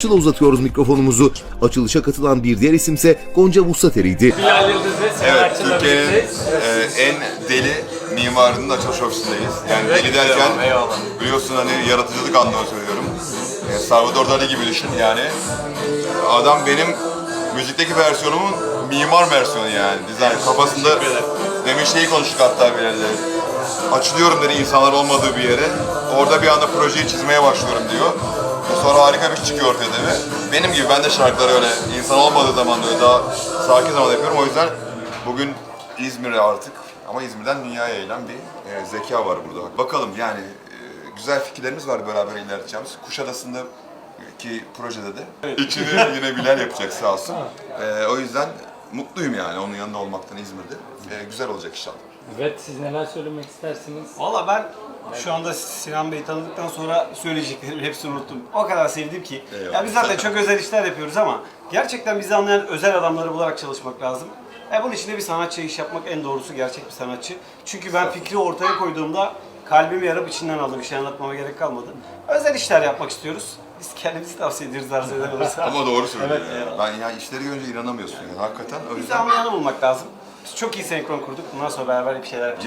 Açıla uzatıyoruz mikrofonumuzu. Açılışa katılan bir diğer isimse Gonca Sinan Evet, Türkiye'nin e, en deli mimarının açılış ofisindeyiz. Yani deli derken biliyorsun hani yaratıcılık anlamında söylüyorum. E, Salvador Dali gibi düşün yani. Adam benim müzikteki versiyonumun mimar versiyonu yani. Dizayn kafasında demin şeyi konuştuk hatta Bilal'le. Açılıyorum dedi insanlar olmadığı bir yere. Orada bir anda projeyi çizmeye başlıyorum diyor. Sonra harika bir şey çıkıyor ortaya tabii. Benim gibi ben de şarkıları öyle insan olmadığı zaman böyle daha sakin zaman yapıyorum. O yüzden bugün İzmir'e artık ama İzmir'den dünyaya yayılan bir e, zeka var burada. Bakalım yani e, güzel fikirlerimiz var beraber ilerleteceğimiz. Kuşadası'nda ki projede de içini yine Bilal yapacak sağ olsun. E, o yüzden mutluyum yani onun yanında olmaktan İzmir'de. E, güzel olacak inşallah. Evet siz neler söylemek istersiniz? Valla ben şu anda Sinan Bey'i tanıdıktan sonra söyleyeceklerimin hepsini unuttum. O kadar sevdim ki. Eyvallah. Ya biz zaten çok özel işler yapıyoruz ama gerçekten bizi anlayan özel adamları bularak çalışmak lazım. E bunun için de bir sanatçı iş yapmak en doğrusu gerçek bir sanatçı. Çünkü ben fikri ortaya koyduğumda kalbimi yarıp içinden aldım. Bir şey anlatmama gerek kalmadı. Özel işler yapmak istiyoruz. Biz kendimizi tavsiye ediyoruz arzu eden olursa. Ama doğru söylüyor ya. Ben ya işleri görünce inanamıyorsun yani hakikaten. O Bizi anlayanı bulmak lazım. Çok iyi senkron kurduk. Bundan sonra beraber bir şeyler yapacağız.